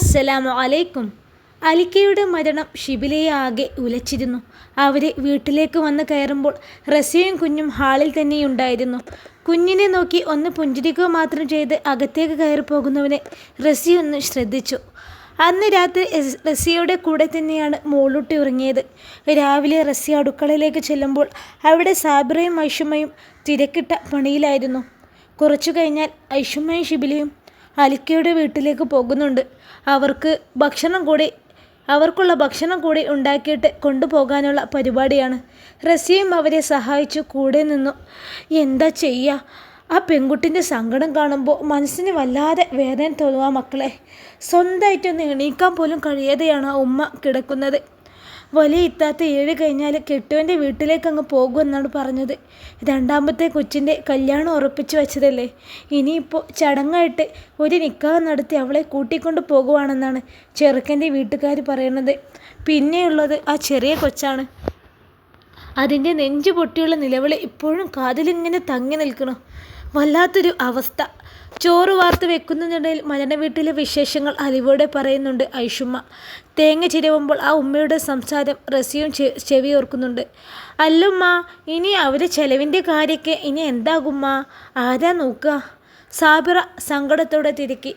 അസ്സലാമു അലൈക്കും. അലിക്കയുടെ മരണം ഷിബിലയെ ആകെ ഉലച്ചിരുന്നു. അവരെ വീട്ടിലേക്ക് വന്ന് കയറുമ്പോൾ റസിയും കുഞ്ഞും ഹാളിൽ തന്നെയുണ്ടായിരുന്നു. കുഞ്ഞിനെ നോക്കി ഒന്ന് പുഞ്ചിരിക്കുക മാത്രം ചെയ്ത് അകത്തേക്ക് കയറി പോകുന്നവനെ റസി ഒന്ന് ശ്രദ്ധിച്ചു. അന്ന് രാത്രി റസിയയുടെ കൂടെ തന്നെയാണ് മോളൂട്ടി ഉറങ്ങിയത് രാവിലെ റസി അടുക്കളയിലേക്ക് ചെല്ലുമ്പോൾ അവിടെ സാബിറയും ഐഷുമയും തിരക്കിട്ട പണിയിലായിരുന്നു. കുറച്ചു കഴിഞ്ഞാൽ ഐഷുമയും ഷിബിലയും അലിക്കയുടെ വീട്ടിലേക്ക് പോകുന്നുണ്ട്. അവർക്ക് ഭക്ഷണം കൂടി അവർക്കുള്ള ഭക്ഷണം കൂടി ഉണ്ടാക്കിയിട്ട് കൊണ്ടുപോകാനുള്ള പരിപാടിയാണ്. റസിയും അവരെ സഹായിച്ചു കൂടെ നിന്നു. എന്താ ചെയ്യുക ആ പെൺകുട്ടിന്റെ സങ്കടം കാണുമ്പോൾ മനസ്സിന് വല്ലാതെ വേദന തോന്നുക മക്കളെ. സ്വന്തമായിട്ടൊന്ന് എണീക്കാൻ പോലും കഴിയാതെയാണ് ആ ഉമ്മ കിടക്കുന്നത്. വലിയ ഇത്താത്ത ഏഴ് കഴിഞ്ഞാൽ കെട്ടുവന്റെ വീട്ടിലേക്ക് അങ്ങ് പോകുമെന്നാണ് പറഞ്ഞത്. രണ്ടാമത്തെ കൊച്ചിന്റെ കല്യാണം ഉറപ്പിച്ചു വെച്ചതല്ലേ. ഇനിയിപ്പോൾ ചടങ്ങായിട്ട് ഒരു നിക്കാഹ് നടത്തി അവളെ കൂട്ടിക്കൊണ്ട് പോകുവാണെന്നാണ് ചെറുക്കന്റെ വീട്ടുകാർ പറയുന്നത് പിന്നെയുള്ളത് ആ ചെറിയ കൊച്ചാണ്. അതിന്റെ നെഞ്ചു പൊട്ടിയുള്ള നിലവിളി ഇപ്പോഴും കാതിലിങ്ങനെ തങ്ങി നിൽക്കണം. വല്ലാത്തൊരു അവസ്ഥ. ചോറ് വാർത്ത് വെക്കുന്നതിനിടയിൽ മരണ വീട്ടിലെ വിശേഷങ്ങൾ അലിവോടെ പറയുന്നുണ്ട് ഐഷുമ്മ. തേങ്ങ ചിരവുമ്പോൾ ആ ഉമ്മയുടെ സംസാരം റസിയും ചെവി ഓർക്കുന്നുണ്ട്. അല്ലുമ്മ ഇനി അവരെ ചെലവിന്റെ കാര്യമൊക്കെ ഇനി എന്താകുമ്മ? ആരാ നോക്കുക സാബിറ സങ്കടത്തോടെ തിരുക്കി.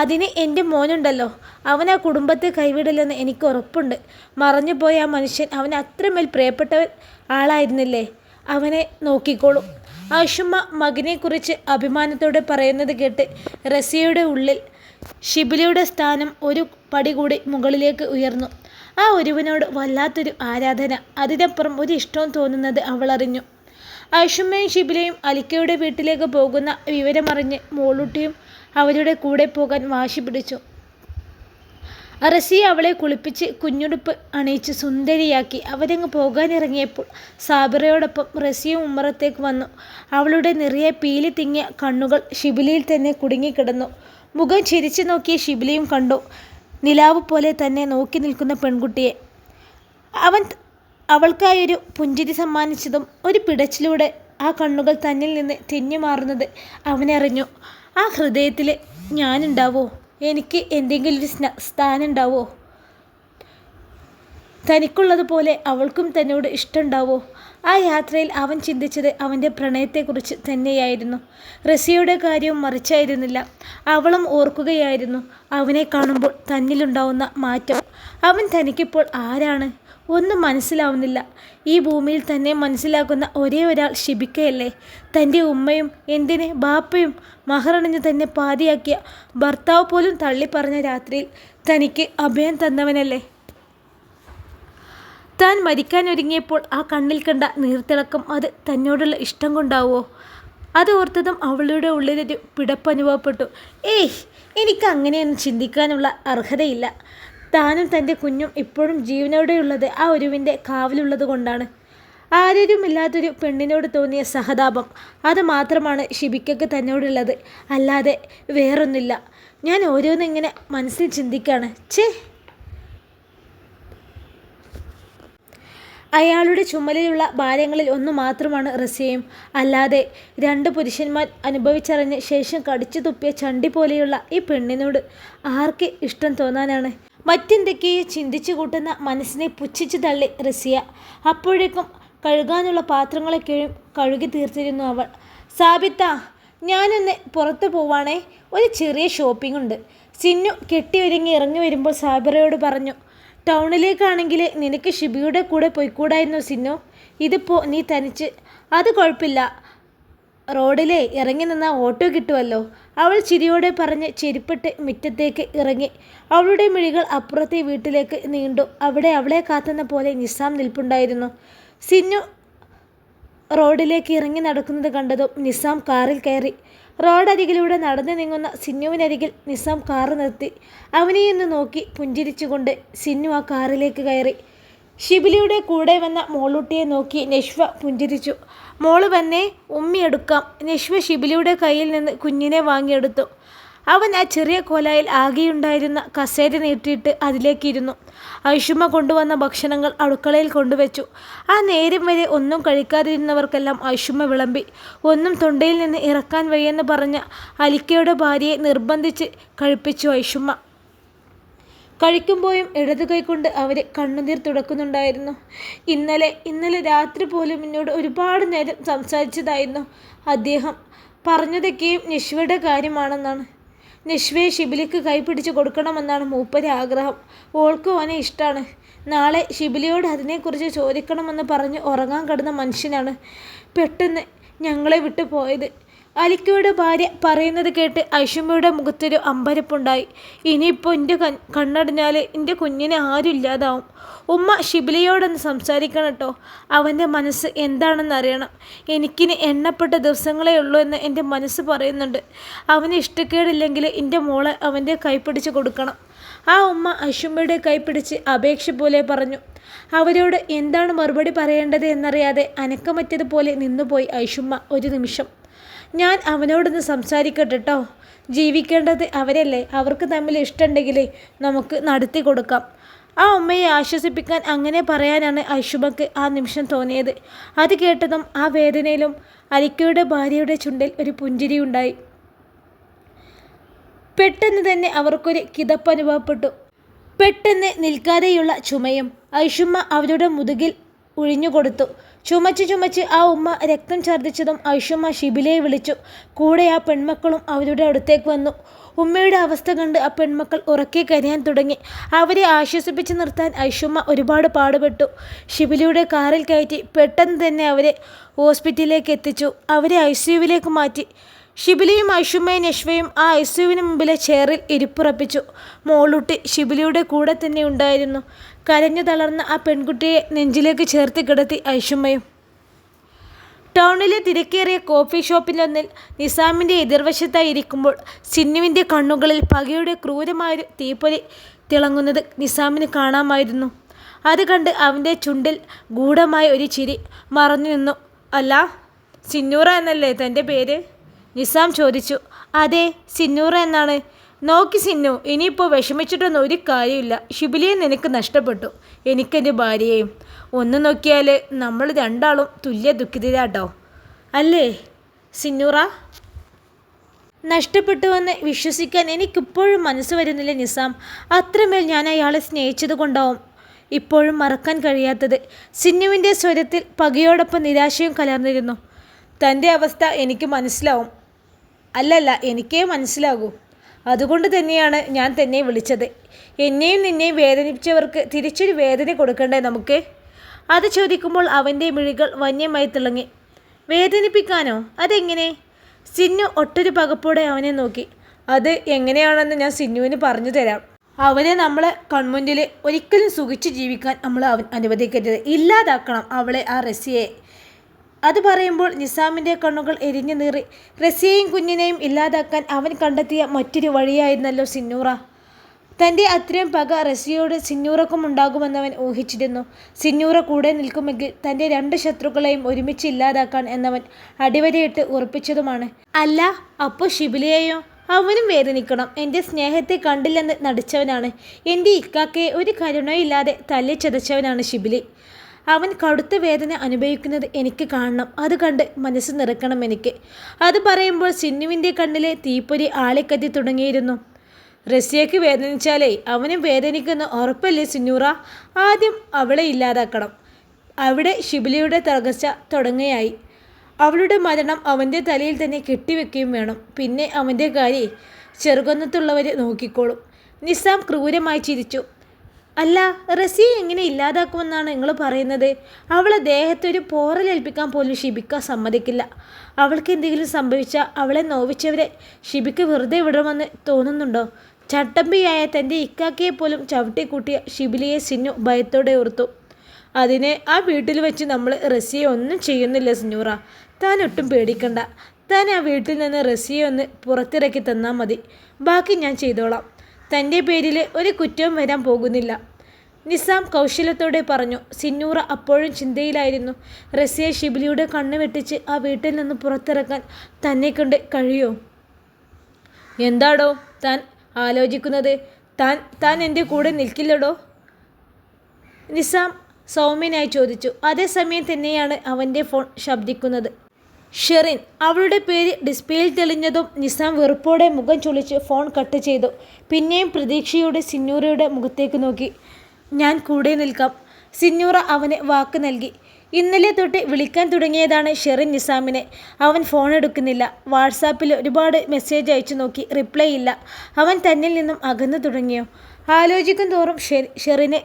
അതിന് എന്റെ മോനുണ്ടല്ലോ. അവൻ ആ കുടുംബത്തെ കൈവിടില്ലെന്ന് എനിക്ക് ഉറപ്പുണ്ട്. മറഞ്ഞുപോയ ആ മനുഷ്യൻ അവൻ അത്രമേൽ പ്രിയപ്പെട്ട ആളായിരുന്നില്ലേ? അവനെ നോക്കിക്കോളും. ആഷുമ്മ മകനെക്കുറിച്ച് അഭിമാനത്തോടെ പറയുന്നത് കേട്ട് റസിയയുടെ ഉള്ളിൽ ഷിബിലയുടെ സ്ഥാനം ഒരു പടി കൂടി മുകളിലേക്ക് ഉയർന്നു. ആ ഒരുവനോട് വല്ലാത്തൊരു ആരാധന. അതിനപ്പുറം ഒരു ഇഷ്ടവും തോന്നുന്നത് അവൾ അറിഞ്ഞു. ഐഷുമ്മയും ഷിബിലയും അലിക്കയുടെ വീട്ടിലേക്ക് പോകുന്ന വിവരമറിഞ്ഞ് മോളൂട്ടിയും അവരുടെ കൂടെ പോകാൻ വാശി പിടിച്ചു. അറസി അവളെ കുളിപ്പിച്ച് കുഞ്ഞുടുപ്പ് അണിയിച്ച് സുന്ദരിയാക്കി. അവരങ്ങ് പോകാനിറങ്ങിയപ്പോൾ സാബിറയോടൊപ്പം റസിയും ഉമ്മറത്തേക്ക് വന്നു. അവളുടെ നിറയെ പീലി തിങ്ങിയ കണ്ണുകൾ ഷിബിലിയിൽ തന്നെ കുടുങ്ങിക്കിടന്നു. മുഖം ചിരിച്ചു നോക്കിയ ഷിബിലിയും കണ്ടു. നിലാവ് പോലെ തന്നെ നോക്കി നിൽക്കുന്ന പെൺകുട്ടിയെ. അവൻ അവൾക്കായൊരു പുഞ്ചിരി സമ്മാനിച്ചതും ഒരു പിടച്ചിലൂടെ ആ കണ്ണുകൾ തന്നിൽ നിന്ന് തെന്നി മാറുന്നത് അവനറിഞ്ഞു. ആ ഹൃദയത്തിൽ ഞാനുണ്ടാവോ? എനിക്ക് എന്തെങ്കിലും ഒരു സ്ഥാനം ഉണ്ടാവോ തനിക്കുള്ളതുപോലെ അവൾക്കും തന്നോട് ഇഷ്ടമുണ്ടാവോ? ആ യാത്രയിൽ അവൻ ചിന്തിച്ചത് അവന്റെ പ്രണയത്തെക്കുറിച്ച് തന്നെയായിരുന്നു. റസിയുടെ കാര്യവും മറിച്ചായിരുന്നില്ല. അവളും ഓർക്കുകയായിരുന്നു. അവനെ കാണുമ്പോൾ തന്നിലുണ്ടാവുന്ന മാറ്റം. അവൻ തനിക്കിപ്പോൾ ആരാണ്? ഒന്നും മനസ്സിലാവുന്നില്ല. ഈ ഭൂമിയിൽ തന്നെ മനസ്സിലാക്കുന്ന ഒരേ ഒരാൾ ശിബിക്കയല്ലേ? തന്റെ ഉമ്മയും എന്തിന് ബാപ്പയും മഹറണിഞ്ഞ് തന്നെ പാതിയാക്കിയ ഭർത്താവ് പോലും തള്ളിപ്പറഞ്ഞ രാത്രിയിൽ തനിക്ക് അഭയം തന്നവനല്ലേ? താൻ മരിക്കാൻ ഒരുങ്ങിയപ്പോൾ ആ കണ്ണിൽ കണ്ട നീർത്തിളക്കം അത് തന്നോടുള്ള ഇഷ്ടം കൊണ്ടാവോ? അത് ഓർത്തതും അവളുടെ ഉള്ളിലൊരു പിടപ്പ് അനുഭവപ്പെട്ടു. ഏയ് എനിക്ക് അങ്ങനെയൊന്നും ചിന്തിക്കാനുള്ള അർഹതയില്ല. താനും തന്റെ കുഞ്ഞും ഇപ്പോഴും ജീവനോടെയുള്ളത് ആ ഒരുവിന്റെ കാവലുള്ളത് കൊണ്ടാണ്. ആരോരുമില്ലാത്തൊരു പെണ്ണിനോട് തോന്നിയ സഹതാപം അത് മാത്രമാണ് ഷിബിക്കയ്ക്ക് തന്നോടുള്ളത്. അല്ലാതെ വേറൊന്നുമില്ല. ഞാൻ ഓരോന്നിങ്ങനെ മനസ്സിൽ ചിന്തിക്കുകയാണ് ചേ അയാളുടെ ചുമലിലുള്ള ഭാരങ്ങളിൽ ഒന്ന് മാത്രമാണ് റസിയയും. അല്ലാതെ രണ്ട് പുരുഷന്മാർ അനുഭവിച്ചറിഞ്ഞ ശേഷം കടിച്ചു തുപ്പിയ ചണ്ടി പോലെയുള്ള ഈ പെണ്ണിനോട് ആർക്ക് ഇഷ്ടം തോന്നാനാണ്? മറ്റെന്തൊക്കെയോ ചിന്തിച്ചു കൂട്ടുന്ന മനസ്സിനെ പുച്ഛിച്ചു തള്ളി റസിയ. അപ്പോഴേക്കും കഴുകാനുള്ള പാത്രങ്ങളൊക്കെയും കഴുകി തീർത്തിരുന്നു അവൾ. സാബിത്ത ഞാനൊന്ന് പുറത്തു പോവാണേ. ഒരു ചെറിയ ഷോപ്പിംഗ് ഉണ്ട്. സിന്നു കെട്ടി കെട്ടിയൊരുങ്ങി ഇറങ്ങി വരുമ്പോൾ സാബിറയോട് പറഞ്ഞു ടൗണിലേക്കാണെങ്കിൽ നിനക്ക് ഷിബിയുടെ കൂടെ പോയിക്കൂടായിരുന്നു സിന്നു? ഇതിപ്പോൾ നീ തനിച്ച്. അത് കുഴപ്പമില്ല. റോഡിലെ ഇറങ്ങി നിന്നാൽ ഓട്ടോ കിട്ടുമല്ലോ അവൾ ചിരിയോടെ പറഞ്ഞ് ചെരുപ്പിട്ട് മുറ്റത്തേക്ക് ഇറങ്ങി. അവളുടെ മിഴികൾ അപ്പുറത്തെ വീട്ടിലേക്ക് നീണ്ടു. അവിടെ അവളെ കാത്തുന്ന പോലെ നിസാം നിൽപ്പുണ്ടായിരുന്നു. സിന്നു റോഡിലേക്ക് ഇറങ്ങി നടക്കുന്നത് കണ്ടതും നിസാം കാറിൽ കയറി. റോഡരികിലൂടെ നടന്നു നീങ്ങുന്ന സിന്നുവിനരികിൽ നിസാം കാറ് നിർത്തി. അവനെയൊന്ന് നോക്കി പുഞ്ചിരിച്ചുകൊണ്ട് സിന്നു ആ കാറിലേക്ക് കയറി. ഷിബിലിയുടെ കൂടെ വന്ന മോളൂട്ടിയെ നോക്കി നഷ്വ പുഞ്ചിരിച്ചു. മോൾ വന്നേ ഉമ്മിയെടുക്കാം നഷ്വ ശിബിലിയുടെ കയ്യിൽ നിന്ന് കുഞ്ഞിനെ വാങ്ങിയെടുത്തു. അവൻ ആ ചെറിയ കോലായിൽ ആകെയുണ്ടായിരുന്ന കസേര നീട്ടിയിട്ട് അതിലേക്കിരുന്നു. ഐഷുമ കൊണ്ടുവന്ന ഭക്ഷണങ്ങൾ അടുക്കളയിൽ കൊണ്ടുവച്ചു. ആ നേരം വരെ ഒന്നും കഴിക്കാതിരുന്നവർക്കെല്ലാം ഐഷുമ വിളമ്പി ഒന്നും തൊണ്ടയിൽ നിന്ന് ഇറക്കാൻ വയ്യെന്ന് പറഞ്ഞ അലിക്കയുടെ ഭാര്യയെ നിർബന്ധിച്ച് കഴിപ്പിച്ചു ഐഷുമ്മ. കഴിക്കുമ്പോഴും ഇടതു കൈകൊണ്ട് അവർ കണ്ണുനീർ തുടക്കുന്നുണ്ടായിരുന്നു. ഇന്നലെ ഇന്നലെ രാത്രി പോലും എന്നോട് ഒരുപാട് നേരം സംസാരിച്ചതായിരുന്നു. അദ്ദേഹം പറഞ്ഞതൊക്കെയും നിഷ്വയുടെ കാര്യമാണെന്നാണ്. നിഷ്വയെ ഷിബിലിക്ക് കൈപിടിച്ച് കൊടുക്കണമെന്നാണ് മൂപ്പരെ ആഗ്രഹം. ഓൾക്കും അവനെ ഇഷ്ടമാണ് നാളെ ഷിബിലിയോട് അതിനെക്കുറിച്ച് ചോദിക്കണമെന്ന് പറഞ്ഞ് ഉറങ്ങാൻ കിടന്ന മനുഷ്യനാണ് പെട്ടെന്ന് ഞങ്ങളെ വിട്ടു പോയത്. അലിക്കയുടെ ഭാര്യ പറയുന്നത് കേട്ട് ഐഷമ്മയുടെ മുഖത്തൊരു അമ്പരപ്പുണ്ടായി. ഇനിയിപ്പോൾ എന്റെ കൺ കണ്ണടഞ്ഞാൽ എന്റെ കുഞ്ഞിനെ ആരും ഇല്ലാതാവും. ഉമ്മ ഷിബിലയോടൊന്ന് സംസാരിക്കണം കേട്ടോ അവന്റെ മനസ്സ് എന്താണെന്ന് അറിയണം. എനിക്കിനി എണ്ണപ്പെട്ട ദിവസങ്ങളേ ഉള്ളൂ എന്ന് എന്റെ മനസ്സ് പറയുന്നുണ്ട്. അവന് ഇഷ്ടക്കേടില്ലെങ്കിൽ എന്റെ മോളെ അവന്റെ കൈപ്പിടിച്ച് കൊടുക്കണം. ആ ഉമ്മ ഐഷമ്മയുടെ കൈപ്പിടിച്ച് അപേക്ഷ പോലെ പറഞ്ഞു. അവരോട് എന്താണ് മറുപടി പറയേണ്ടത് എന്നറിയാതെ അനക്കമറ്റതുപോലെ നിന്നുപോയി ഐഷുമ്മ ഒരു നിമിഷം. ഞാൻ അവനോടൊന്ന് സംസാരിക്കട്ടെ കേട്ടോ ജീവിക്കേണ്ടത് അവരല്ലേ. അവർക്ക് തമ്മിൽ ഇഷ്ടമുണ്ടെങ്കിൽ നമുക്ക് നടത്തി കൊടുക്കാം. ആ ഉമ്മയെ ആശ്വസിപ്പിക്കാൻ അങ്ങനെ പറയാനാണ് അശുഭക്ക് ആ നിമിഷം തോന്നിയത്. അത് കേട്ടതും ആ വേദനയിലും അലിക്കയുടെ ഭാര്യയുടെ ചുണ്ടിൽ ഒരു പുഞ്ചിരി ഉണ്ടായി പെട്ടെന്ന് തന്നെ അവർക്കൊരു കിതപ്പ് അനുഭവപ്പെട്ടു പെട്ടെന്ന് നിൽക്കാതെയുള്ള ചുമയും ഐഷുമ്മ അവരുടെ മുതുകിൽ ഉഴിഞ്ഞുകൊടുത്തു. ചുമച്ച് ചുമച്ച് ആ ഉമ്മ രക്തം ഛർദ്ദിച്ചതും ഐഷുമ്മ ഷിബിലയെ വിളിച്ചു. കൂടെ ആ പെൺമക്കളും അവരുടെ അടുത്തേക്ക് വന്നു. ഉമ്മയുടെ അവസ്ഥ കണ്ട് ആ പെൺമക്കൾ ഉറക്കെ കരയാൻ തുടങ്ങി. അവരെ ആശ്വസിപ്പിച്ച് നിർത്താൻ ഐഷുമ്മ ഒരുപാട് പാടുപെട്ടു. ഷിബിലിയുടെ കാറിൽ കയറ്റി പെട്ടെന്ന് തന്നെ അവരെ ഹോസ്പിറ്റലിലേക്ക് എത്തിച്ചു. അവരെ ഐ സിയുവിലേക്ക് മാറ്റി. ഷിബിലിയും ഐഷുമ്മയും യശ്വയും ആ ഐസുവിന് മുമ്പിലെ ചെയറിൽ ഇരിപ്പുറപ്പിച്ചു. മോളുട്ടി ഷിബിലിയുടെ കൂടെ തന്നെ ഉണ്ടായിരുന്നു. കരഞ്ഞു തളർന്ന ആ പെൺകുട്ടിയെ നെഞ്ചിലേക്ക് ചേർത്ത് കിടത്തി ഐഷുമ്മയും ടൗണിലെ തിരക്കേറിയ കോഫി ഷോപ്പിലൊന്നിൽ നിസാമിന്റെ എതിർവശത്തായി ഇരിക്കുമ്പോൾ സിന്നുവിന്റെ കണ്ണുകളിൽ പകയുടെ ക്രൂരമായൊരു തീപ്പൊലി തിളങ്ങുന്നത് നിസാമിന് കാണാമായിരുന്നു. അത് കണ്ട് അവന്റെ ചുണ്ടിൽ ഗൂഢമായ ഒരു ചിരി മറഞ്ഞു നിന്നു. അല്ല സിന്നൂറ എന്നല്ലേ തന്റെ പേര്? നിസാം ചോദിച്ചു. അതെ സിന്നൂറ എന്നാണ്. നോക്കി സിന്നു ഇനിയിപ്പോൾ വിഷമിച്ചിട്ടൊന്നും ഒരു കാര്യമില്ല. ഷിബിലിയെ നിനക്ക് നഷ്ടപ്പെട്ടു. എനിക്കെന്റെ ഭാര്യയെയും. ഒന്ന് നോക്കിയാൽ നമ്മൾ രണ്ടാളും തുല്യ ദുഃഖിതരാട്ടോ. അല്ലേ സിന്നൂറ? നഷ്ടപ്പെട്ടുവെന്ന് വിശ്വസിക്കാൻ എനിക്കിപ്പോഴും മനസ്സ് വരുന്നില്ല നിസാം. അത്രമേൽ ഞാൻ അയാളെ സ്നേഹിച്ചത് കൊണ്ടാവും ഇപ്പോഴും മറക്കാൻ കഴിയാത്തത്. സിന്നുവിന്റെ സ്വരത്തിൽ പകയോടൊപ്പം നിരാശയും കലർന്നിരുന്നു. തന്റെ അവസ്ഥ എനിക്ക് മനസ്സിലാവും. അല്ലല്ല എനിക്കേ മനസ്സിലാകൂ. അതുകൊണ്ട് തന്നെയാണ് ഞാൻ തന്നെ വിളിച്ചത്. എന്നെയും നിന്നെയും വേദനിപ്പിച്ചവർക്ക് തിരിച്ചൊരു വേദന കൊടുക്കണ്ടേ നമുക്ക്? അത് ചോദിക്കുമ്പോൾ അവന്റെ മിഴികൾ വന്യമായി തിളങ്ങി. വേദനിപ്പിക്കാനോ? അതെങ്ങനെ? സിന്നു ഒട്ടൊരു പകപ്പോടെ അവനെ നോക്കി. അത് എങ്ങനെയാണെന്ന് ഞാൻ സിന്നുവിന് പറഞ്ഞു തരാം. അവനെ നമ്മളെ കൺമുന്നിൽ ഒരിക്കലും സുഖിച്ച് ജീവിക്കാൻ നമ്മൾ അനുവദിക്കരുത്. ഇല്ലാതാക്കണം അവളെ ആ റസിയെ. അത് പറയുമ്പോൾ നിസാമിന്റെ കണ്ണുകൾ എരിഞ്ഞു നീറി. റസിയെയും കുഞ്ഞിനെയും ഇല്ലാതാക്കാൻ അവൻ കണ്ടെത്തിയ മറ്റൊരു വഴിയായിരുന്നല്ലോ സിന്നൂറ. തന്റെ അത്രയും പക റസിയോട് സിന്നൂറക്കും ഉണ്ടാകുമെന്നവൻ ഊഹിച്ചിരുന്നു. സിന്നൂറ കൂടെ നിൽക്കുമെങ്കിൽ തന്റെ രണ്ട് ശത്രുക്കളെയും ഒരുമിച്ച് ഇല്ലാതാക്കാൻ എന്നവൻ അടിവരയിട്ട് ഉറപ്പിച്ചതുമാണ്. അല്ല അപ്പോൾ ഷിബിലിയെയോ അവനും വേദനിക്കണം. എന്റെ സ്നേഹത്തെ കണ്ടില്ലെന്ന് നടിച്ചവനാണ്. എന്റെ ഇക്കാക്കയെ ഒരു കരുണയില്ലാതെ തല്ലിച്ചതച്ചവനാണ് ശിബിലി. അവൻ കടുത്ത വേദന അനുഭവിക്കുന്നത് എനിക്ക് കാണണം. അത് കണ്ട് മനസ്സ് നിറക്കണം എനിക്ക്. അത് പറയുമ്പോൾ സിന്നുവിന്റെ കണ്ണിലെ തീപ്പൊരി ആളിക്കത്തി തുടങ്ങിയിരുന്നു. റഷ്യക്ക് വേദനിച്ചാലേ അവനും വേദനിക്കുന്ന ഉറപ്പല്ലേ സിന്നൂറ? ആദ്യം അവളെ ഇല്ലാതാക്കണം. അവിടെ ശിബിലിയുടെ തകർച്ച തുടങ്ങുകയായി അവളുടെ മരണം അവന്റെ തലയിൽ തന്നെ കെട്ടിവെക്കുകയും വേണം. പിന്നെ അവന്റെ കാര്യം ചെറുകുന്നത്തുള്ളവരെ നോക്കിക്കോളും. നിസാം ക്രൂരമായി ചിരിച്ചു. അല്ല റസിയെ എങ്ങനെ ഇല്ലാതാക്കുമെന്നാണ് നിങ്ങൾ പറയുന്നത്? അവളെ ദേഹത്തൊരു പോറലേൽപ്പിക്കാൻ പോലും ഷിബിക്ക സമ്മതിക്കില്ല. അവൾക്ക് എന്തെങ്കിലും സംഭവിച്ചാൽ അവളെ നോവിച്ചവരെ ഷിബിക്ക് വെറുതെ വിടണമെന്ന് തോന്നുന്നുണ്ടോ? ചട്ടമ്പിയായ തന്റെ ഇക്കാക്കയെ പോലും ചവിട്ടിക്കൂട്ടിയ ഷിബിലിയെ സിന്നു ഭയത്തോടെ ഓർത്തു. അതിനെ ആ വീട്ടിൽ വെച്ച് നമ്മൾ റസിയെ ഒന്നും ചെയ്യുന്നില്ല സിന്നൂറ. താൻ ഒട്ടും പേടിക്കണ്ട. താൻ ആ വീട്ടിൽ നിന്ന് റസിയെ ഒന്ന് പുറത്തിറക്കി തന്നാൽ മതി. ബാക്കി ഞാൻ ചെയ്തോളാം. തന്റെ പേരിൽ ഒരു കുറ്റവും വരാൻ പോകുന്നില്ല. നിസാം കൗശലത്തോടെ പറഞ്ഞു സിന്നൂറ അപ്പോഴും ചിന്തയിലായിരുന്നു. റസിയ ഷിബിലിയുടെ കണ്ണ് വെട്ടിച്ച് ആ വീട്ടിൽ നിന്ന് പുറത്തിറക്കാൻ തന്നെ കൊണ്ട് കഴിയോ? എന്താടോ താൻ ആലോചിക്കുന്നത്? താൻ താൻ എന്റെ കൂടെ നിൽക്കില്ലടോ? നിസാം സൗമ്യനായി ചോദിച്ചു. അതേസമയം തന്നെയാണ് അവന്റെ ഫോൺ ശബ്ദിക്കുന്നത്. ഷെറിൻ അവളുടെ പേര് ഡിസ്പ്ലേയിൽ തെളിഞ്ഞതും നിസാം വെറുപ്പോടെ മുഖം ചുളിച്ച് ഫോൺ കട്ട് ചെയ്തു. പിന്നെയും പ്രതീക്ഷയോടെ സിന്നൂരയുടെ മുഖത്തേക്ക് നോക്കി. ഞാൻ കൂടെ നിൽക്കാം. സിന്നൂറ അവന് വാക്ക് നൽകി. ഇന്നലെ തൊട്ട് വിളിക്കാൻ തുടങ്ങിയതാണ് ഷെറിൻ നിസാമിനെ. അവൻ ഫോൺ എടുക്കുന്നില്ല. വാട്സാപ്പിൽ ഒരുപാട് മെസ്സേജ് അയച്ചു നോക്കി. റിപ്ലൈ ഇല്ല. അവൻ തന്നിൽ നിന്നും അകന്നു തുടങ്ങിയോ? ആലോചിക്കും തോറും ഷെറി ഷെറിന്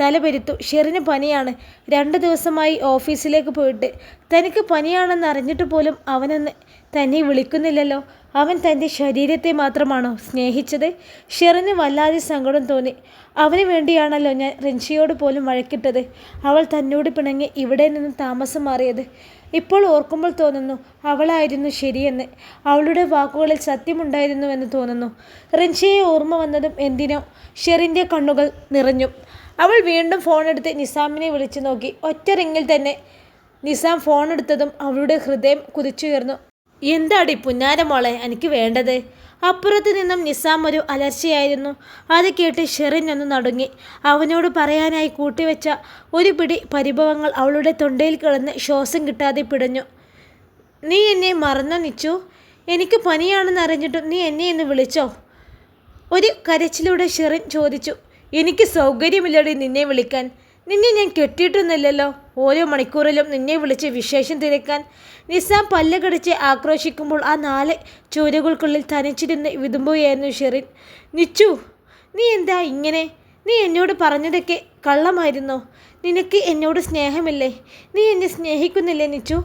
തലപെരുത്തു ഷെറിന് പനിയാണ്. രണ്ട് ദിവസമായി ഓഫീസിലേക്ക് പോയിട്ട്. തനിക്ക് പനിയാണെന്ന് അറിഞ്ഞിട്ട് പോലും അവനൊന്ന് തന്നെ വിളിക്കുന്നില്ലല്ലോ. അവൻ തന്റെ ശരീരത്തെ മാത്രമാണോ സ്നേഹിച്ചത്? ഷെറിന് വല്ലാതെ സങ്കടം തോന്നി. അവന് വേണ്ടിയാണല്ലോ ഞാൻ റിൻഷിയോട് പോലും വഴക്കിട്ടത്. അവൾ തന്നോട് പിണങ്ങി ഇവിടെ നിന്ന് താമസം മാറിയത്. ഇപ്പോൾ ഓർക്കുമ്പോൾ തോന്നുന്നു അവളായിരുന്നു ശരിയെന്ന്. അവളുടെ വാക്കുകളിൽ സത്യമുണ്ടായിരുന്നുവെന്ന് തോന്നുന്നു. റിൻഷിയെ ഓർമ്മ വന്നതും എന്തിനോ ഷെറിന്റെ കണ്ണുകൾ നിറഞ്ഞു. അവൾ വീണ്ടും ഫോണെടുത്ത് നിസാമിനെ വിളിച്ചു നോക്കി. ഒറ്റ റിങ്ങിൽ തന്നെ നിസാം ഫോണെടുത്തതും അവളുടെ ഹൃദയം കുതിച്ചുയർന്നു. എന്താടി പുന്നാരമോളെ എനിക്ക് വേണ്ടത്? അപ്പുറത്ത് നിന്നും നിസാം ഒരു അലർച്ചയായിരുന്നു. അത് കേട്ട് ഷെറിൻ ഒന്ന് നടുങ്ങി. അവനോട് പറയാനായി കൂട്ടിവെച്ച ഒരു പിടി പരിഭവങ്ങൾ അവളുടെ തൊണ്ടയിൽ കിടന്ന് ശ്വാസം കിട്ടാതെ പിടഞ്ഞു. നീ എന്നെ മറന്നു നിച്ചു? എനിക്ക് പനിയാണെന്ന് അറിഞ്ഞിട്ടും നീ എന്നെ ഇന്ന് വിളിച്ചോ? ഒരു കരച്ചിലൂടെ ഷെറിൻ ചോദിച്ചു. എനിക്ക് സൗകര്യമില്ലടി നിന്നെ വിളിക്കാൻ. നിന്നെ ഞാൻ കെട്ടിയിട്ടൊന്നുമില്ലല്ലോ. ഓരോ മണിക്കൂറിലും നിന്നെ വിളിച്ച് വിശേഷം തിരക്കാൻ. നിസാം പല്ല് കടിച്ച് ആക്രോശിക്കുമ്പോൾ ആ നാല് ചൂരകൾക്കുള്ളിൽ തനിച്ചിരുന്ന് വിതുമ്പുകയായിരുന്നു ഷെറിൻ. നിച്ചു നീ എന്താ ഇങ്ങനെ? നീ എന്നോട് പറഞ്ഞതൊക്കെ കള്ളമായിരുന്നോ? നിനക്ക് എന്നോട് സ്നേഹമില്ലേ? നീ എന്നെ സ്നേഹിക്കുന്നില്ലേ നിച്ചു?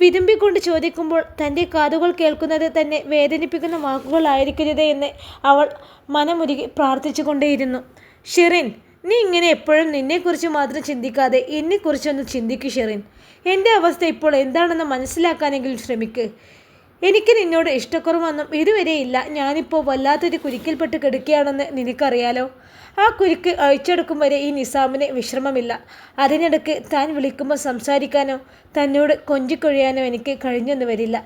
വിതുമ്പിക്കൊണ്ട് ചോദിക്കുമ്പോൾ തന്റെ കാതുകൾ കേൾക്കുന്നത് തന്നെ വേദനിപ്പിക്കുന്ന വാക്കുകളായിരിക്കരുതേ എന്ന് അവൾ മനമുരുകി പ്രാർത്ഥിച്ചുകൊണ്ടേയിരുന്നു. ഷെറിൻ നീ ഇങ്ങനെ എപ്പോഴും നിന്നെക്കുറിച്ച് മാത്രം ചിന്തിക്കാതെ എന്നെക്കുറിച്ചൊന്ന് ചിന്തിക്കു ഷെറിൻ. എന്റെ അവസ്ഥ ഇപ്പോൾ എന്താണെന്ന് മനസ്സിലാക്കാനെങ്കിലും ശ്രമിക്ക്. എനിക്ക് നിന്നോട് ഇഷ്ടക്കുറവൊന്നും ഇതുവരെ ഇല്ല. ഞാനിപ്പോൾ വല്ലാത്തൊരു കുരുക്കിൽപ്പെട്ട് കിടക്കുകയാണെന്ന് നിനക്കറിയാലോ? ആ കുരുക്ക് അഴിച്ചെടുക്കും വരെ ഈ നിസാമിന് വിശ്രമമില്ല. അതിനിടയ്ക്ക് താൻ വിളിക്കുമ്പോൾ സംസാരിക്കാനോ തന്നോട് കൊഞ്ചിക്കൊഴിയാനോ എനിക്ക് കഴിഞ്ഞെന്ന് വരില്ല.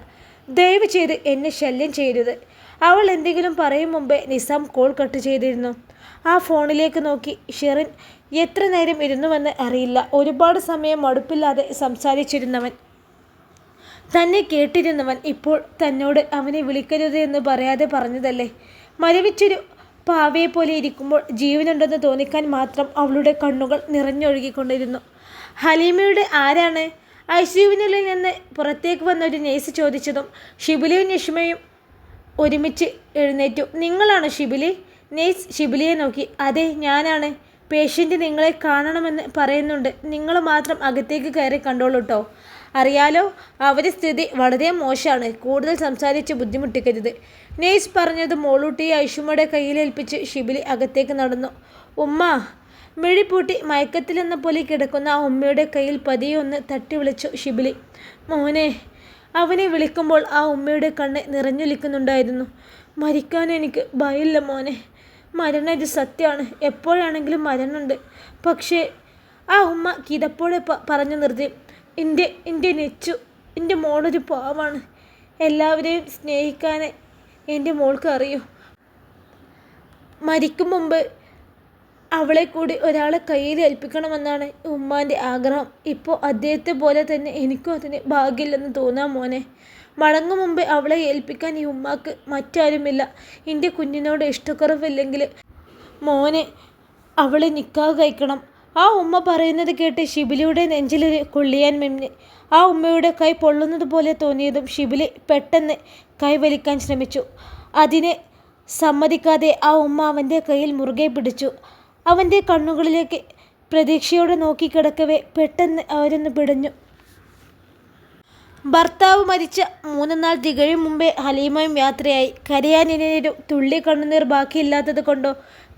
ദയവ് ചെയ്ത് എന്നെ ശല്യം ചെയ്യരുത്. അവൾ എന്തെങ്കിലും പറയും മുമ്പേ നിസാം കോൾ കട്ട് ചെയ്തിരുന്നു. ആ ഫോണിലേക്ക് നോക്കി ഷെറിൻ എത്ര നേരം ഇരുന്നുവെന്ന് അറിയില്ല. ഒരുപാട് സമയം മടുപ്പില്ലാതെ സംസാരിച്ചിരുന്നവൻ. തന്നെ കേട്ടിരുന്നവൻ ഇപ്പോൾ തന്നോട് അവനെ വിളിക്കരുത് എന്ന് പറയാതെ പറഞ്ഞതല്ലേ? മരവിച്ചൊരു പാവയെ പോലെ ഇരിക്കുമ്പോൾ ജീവനുണ്ടെന്ന് തോന്നിക്കാൻ മാത്രം അവളുടെ കണ്ണുകൾ നിറഞ്ഞൊഴുകിക്കൊണ്ടിരുന്നു. ഹലീമയുടെ ആരാണ്? ഐസിയുവിനുള്ളിൽ നിന്ന് പുറത്തേക്ക് വന്ന ഒരു നേഴ്സ് ചോദിച്ചതും ഷിബിലയും നിഷ്മയും ഒരുമിച്ച് എഴുന്നേറ്റു. നിങ്ങളാണ് ഷിബിലി? നേഴ്സ് ഷിബിലിയെ നോക്കി. അതെ ഞാനാണ്. പേഷ്യന്റ് നിങ്ങളെ കാണണമെന്ന് പറയുന്നുണ്ട്. നിങ്ങൾ മാത്രം അകത്തേക്ക് കയറി കണ്ടോളൂ കേട്ടോ അറിയാലോ അവരുടെ സ്ഥിതി വളരെ മോശമാണ്. കൂടുതൽ സംസാരിച്ച് ബുദ്ധിമുട്ടിക്കരുത്. നേഴ്സ് പറഞ്ഞത് മോളൂട്ടിയെ ഐഷുമയുടെ കയ്യിലേൽപ്പിച്ച് ഷിബിലി അകത്തേക്ക് നടന്നു. ഉമ്മ മിഴിപ്പൂട്ടി മയക്കത്തിലെന്ന പോലെ കിടക്കുന്ന ആ ഉമ്മയുടെ കയ്യിൽ പതിയെ ഒന്ന് തട്ടി വിളിച്ചു ഷിബിലി മോനെ അവനെ വിളിക്കുമ്പോൾ ആ ഉമ്മയുടെ കണ്ണ് നിറഞ്ഞൊലിക്കുന്നുണ്ടായിരുന്നു. മരിക്കാൻ എനിക്ക് ഭയമില്ല മോനെ. മരണം ഇത് സത്യമാണ് എപ്പോഴാണെങ്കിലും മരണമുണ്ട്. പക്ഷേ ആ ഉമ്മ കിതപ്പോടെ പറഞ്ഞു നിർത്തി. എന്റെ എന്റെ നെച്ചു എന്റെ മോളൊരു പാവാണ്. എല്ലാവരെയും സ്നേഹിക്കാൻ എന്റെ മോൾക്ക് അറിയൂ. മരിക്കും മുമ്പ് അവളെ കൂടി ഒരാളെ കയ്യിൽ ഏൽപ്പിക്കണമെന്നാണ് ഉമ്മാന്റെ ആഗ്രഹം. ഇപ്പോൾ അദ്ദേഹത്തെ പോലെ തന്നെ എനിക്കും അതിന് ഭാഗ്യമില്ലെന്ന് തോന്നാം മോനെ. മടങ്ങും മുമ്പേ അവളെ ഏൽപ്പിക്കാൻ ഈ ഉമ്മാക്ക് മറ്റാരുമില്ല. എന്റെ കുഞ്ഞിനോട് ഇഷ്ടക്കുറവില്ലെങ്കിൽ മോനെ അവളെ നിക്കാഹ് കഴിക്കണം. ആ ഉമ്മ പറയുന്നത് കേട്ട് ഷിബിലിയുടെ നെഞ്ചിലൊരു കൊള്ളിയാൻ മെമ്മി ആ ഉമ്മയുടെ കൈ പൊള്ളുന്നത് പോലെ തോന്നിയതും ഷിബിലി പെട്ടെന്ന് കൈ വലിക്കാൻ ശ്രമിച്ചു. അതിനെ സമ്മതിക്കാതെ ആ ഉമ്മ അവന്റെ കയ്യിൽ മുറുകെ പിടിച്ചു. അവന്റെ കണ്ണുകളിലേക്ക് പ്രതീക്ഷയോടെ നോക്കിക്കിടക്കവേ പെട്ടെന്ന് അവരൊന്ന് പിടഞ്ഞു. ഭർത്താവ് മരിച്ച മൂന്ന് നാൾ തികഴും മുമ്പേ ഹലീമയും യാത്രയായി. കരയാനിനൊരു തുള്ളി കണ്ണുനീർ ബാക്കിയില്ലാത്തത് കൊണ്ടോ?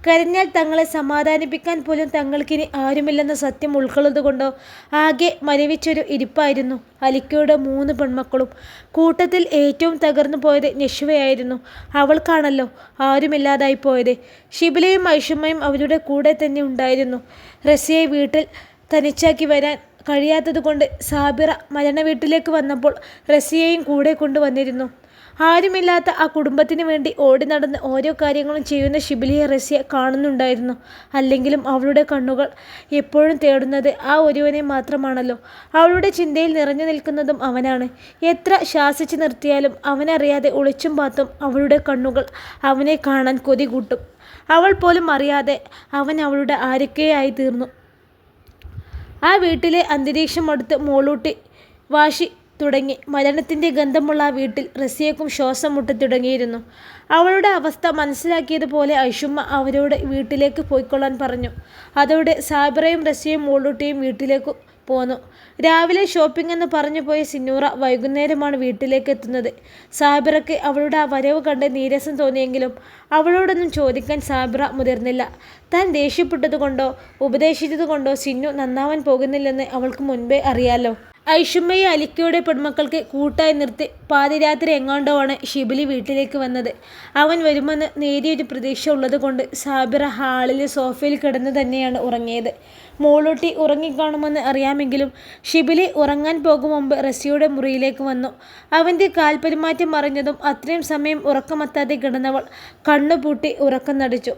കരഞ്ഞാൽ തങ്ങളെ സമാധാനിപ്പിക്കാൻ പോലും തങ്ങൾക്കിനി ആരുമില്ലെന്ന സത്യം ഉൾക്കൊള്ളുന്നതുകൊണ്ടോ ആകെ മരവിച്ചൊരു ഇരിപ്പായിരുന്നു. അലിക്കയുടെ മൂന്ന് പെൺമക്കളും. കൂട്ടത്തിൽ ഏറ്റവും തകർന്നു പോയത് നെഷുവയായിരുന്നു അവൾക്കാണല്ലോ ആരുമില്ലാതായി പോയത്. ഷിബിലയും ഐഷമ്മയും അവരുടെ കൂടെ തന്നെ ഉണ്ടായിരുന്നു. റസിയെ വീട്ടിൽ തനിച്ചാക്കി വരാൻ കഴിയാത്തതുകൊണ്ട് സാബിറ മരണ വീട്ടിലേക്ക് വന്നപ്പോൾ റസിയയും കൂടെ കൊണ്ടുവന്നിരുന്നു. ആരുമില്ലാത്ത ആ കുടുംബത്തിന് വേണ്ടി ഓടി നടന്ന് ഓരോ കാര്യങ്ങളും ചെയ്യുന്ന ഷിബിലിയെ റസിയ കാണുന്നുണ്ടായിരുന്നു. അല്ലെങ്കിലും അവളുടെ കണ്ണുകൾ എപ്പോഴും തേടുന്നത് ആ ഒരുവനെ മാത്രമാണല്ലോ. അവളുടെ ചിന്തയിൽ നിറഞ്ഞു നിൽക്കുന്നതും അവനാണ്. എത്ര ശാസിച്ചു നിർത്തിയാലും അവനറിയാതെ ഒളിച്ചും പാത്തും അവളുടെ കണ്ണുകൾ അവനെ കാണാൻ കൊതി കൂട്ടും. അവൾ പോലും അറിയാതെ അവൻ അവളുടെ ആരൊക്കെയായി തീർന്നു. ആ വീട്ടിലെ അന്തരീക്ഷം അടുത്ത് മോളൂട്ടി വാശി തുടങ്ങി. മരണത്തിന്റെ ഗന്ധമുള്ള ആ വീട്ടിൽ റസിയക്കും ശ്വാസം മുട്ടത്തുടങ്ങിയിരുന്നു അവളുടെ അവസ്ഥ മനസ്സിലാക്കിയതുപോലെ ഐഷുമ്മ അവരോട് വീട്ടിലേക്ക് പോയിക്കൊള്ളാൻ പറഞ്ഞു. അതോടെ സാബിറയും റസിയയും മോളൂട്ടിയും വീട്ടിലേക്ക് പോന്നു. രാവിലെ ഷോപ്പിംഗ് എന്ന് പറഞ്ഞു പോയ സിന്നൂറ വൈകുന്നേരമാണ് വീട്ടിലേക്ക് എത്തുന്നത്. സാബിറയ്ക്ക് അവളുടെ ആ വരവ് കണ്ട് നീരസം തോന്നിയെങ്കിലും അവളോടൊന്നും ചോദിക്കാൻ സാബിറ മുതിർന്നില്ല. താൻ ദേഷ്യപ്പെട്ടതുകൊണ്ടോ ഉപദേശിച്ചതുകൊണ്ടോ സിന്നു നന്നാവാൻ പോകുന്നില്ലെന്ന് അവൾക്ക് മുൻപേ അറിയാലോ. ഐഷുമ്മയെ അലിക്കയുടെ പെൺമക്കൾക്ക് കൂട്ടായി നിർത്തി പാതിരാത്രി എങ്ങാണ്ടോ ആണ് ഷിബിലി വീട്ടിലേക്ക് വന്നത്. അവൻ വരുമെന്ന് നേരിയൊരു പ്രതീക്ഷ ഉള്ളതുകൊണ്ട് സാബിറ ഹാളിൽ സോഫയിൽ കിടന്ന് തന്നെയാണ് ഉറങ്ങിയത്. മോളൂട്ടി ഉറങ്ങിക്കാണുമെന്ന് അറിയാമെങ്കിലും ഷിബിലി ഉറങ്ങാൻ പോകും മുമ്പ് റസിയുടെ മുറിയിലേക്ക് വന്നു. അവന്റെ കാൽപെരുമാറ്റം അറിഞ്ഞതും അത്രയും സമയം ഉറക്കമെത്താതെ കിടന്നവൾ കണ്ണുപൂട്ടി ഉറക്കം നടിച്ചു.